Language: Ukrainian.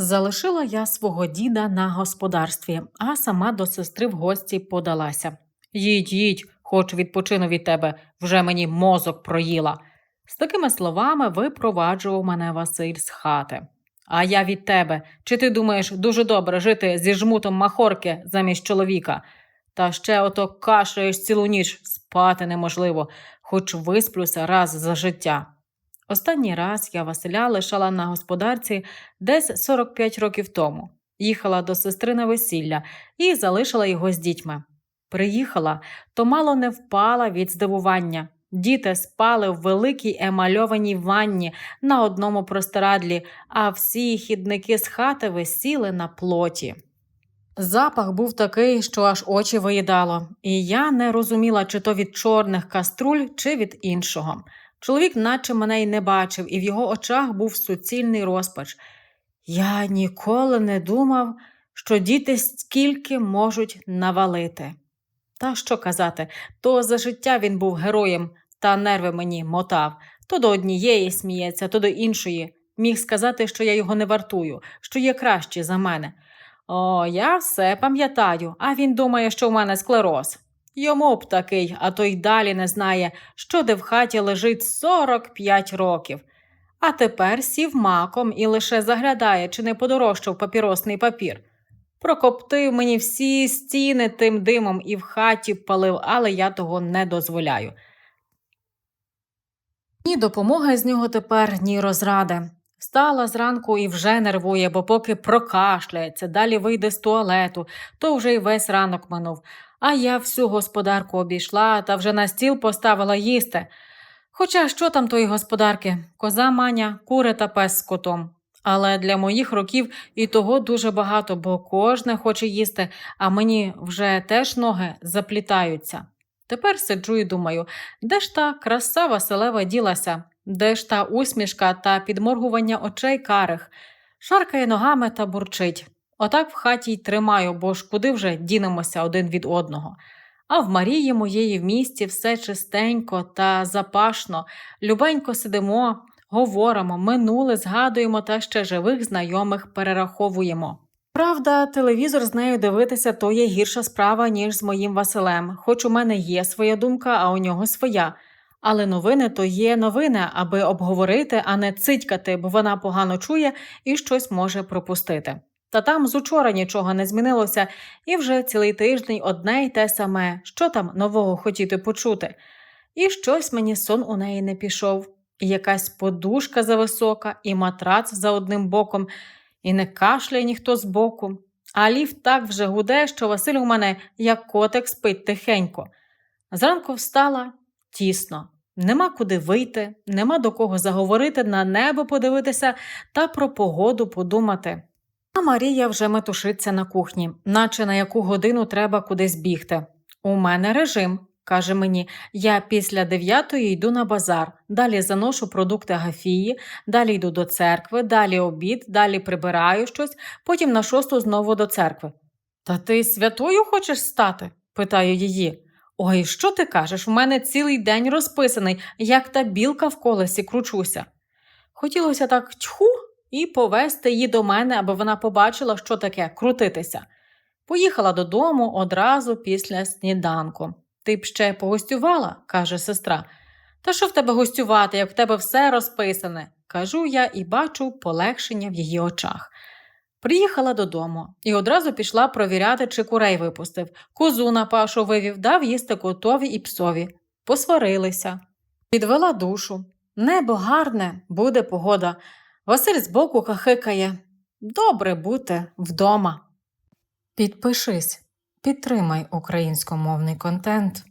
Залишила я свого діда на господарстві, а сама до сестри в гості подалася. Їдь, їдь, хоч відпочину від тебе, вже мені мозок проїла. З такими словами випроваджував мене Василь з хати. А я від тебе. Чи ти думаєш дуже добре жити зі жмутом махорки замість чоловіка? Та ще ото кашляєш цілу ніч, спати неможливо, хоч висплюся раз за життя. Останній раз я Василя лишала на господарці десь 45 років тому. Їхала до сестри на весілля і залишила його з дітьми. Приїхала, то мало не впала від здивування. Діти спали в великій емальованій ванні на одному простирадлі, а всі хідники з хати висіли на плоті. Запах був такий, що аж очі виїдало, і я не розуміла, чи то від чорних каструль, чи від іншого. Чоловік, наче мене й не бачив, і в його очах був суцільний розпач. Я ніколи не думав, що діти скільки можуть навалити. Та що казати, то за життя він був героєм, та нерви мені мотав. То до однієї сміється, то до іншої. Міг сказати, що я його не вартую, що є краще за мене. О, я все пам'ятаю, а він думає, що в мене склероз. Йому б такий, а то й далі не знає, що де в хаті лежить 45 років. А тепер сів маком і лише заглядає, чи не подорожчав папіросний папір. Прокоптив мені всі стіни тим димом і в хаті палив, але я того не дозволяю. Ні допомоги з нього тепер, ні розради. Встала зранку і вже нервує, бо поки прокашляється, далі вийде з туалету, то вже й весь ранок минув. А я всю господарку обійшла та вже на стіл поставила їсти. Хоча що там тої господарки? Коза маня, кури та пес з котом. Але для моїх років і того дуже багато, бо кожне хоче їсти, а мені вже теж ноги заплітаються. Тепер сиджу і думаю, де ж та краса Василева ділася, де ж та усмішка та підморгування очей карих, шаркає ногами та бурчить. Отак в хаті й тримаю, бо ж куди вже дінемося один від одного. А в Марії моєї в місті все чистенько та запашно, любенько сидимо, говоримо, минуле згадуємо та ще живих знайомих перераховуємо. Правда, телевізор з нею дивитися то є гірша справа, ніж з моїм Василем, хоч у мене є своя думка, а у нього своя. Але новини то є новини, аби обговорити, а не цитькати, бо вона погано чує і щось може пропустити. Та там з учора нічого не змінилося, і вже цілий тиждень одне й те саме, що там нового хотіти почути. І щось мені сон у неї не пішов, і якась подушка зависока, і матрац за одним боком, і не кашляє ніхто збоку. А ліфт так вже гуде, що Василь у мене, як котик, спить тихенько. Зранку встала тісно. Нема куди вийти, нема до кого заговорити, на небо подивитися та про погоду подумати. А Марія вже метушиться на кухні, наче на яку годину треба кудись бігти. У мене режим, каже мені, я після дев'ятої йду на базар, далі заношу продукти Гафії, далі йду до церкви, далі обід, далі прибираю щось, потім на шосту знову до церкви. Та ти святою хочеш стати? питаю її. Ой, що ти кажеш? В мене цілий день розписаний, як та білка в колесі кручуся. Хотілося так тьху і повести її до мене, аби вона побачила, що таке крутитися. Поїхала додому одразу після сніданку. Ти б ще погостювала, каже сестра. Та що в тебе гостювати, як в тебе все розписане? кажу я і бачу полегшення в її очах. Приїхала додому і одразу пішла провіряти, чи курей випустив. Козу на пашу вивів, дав їсти котові і псові. Посварилися. Підвела душу. Небо гарне, буде погода. Василь збоку кахикає. Добре бути вдома. Підпишись, підтримай українськомовний контент.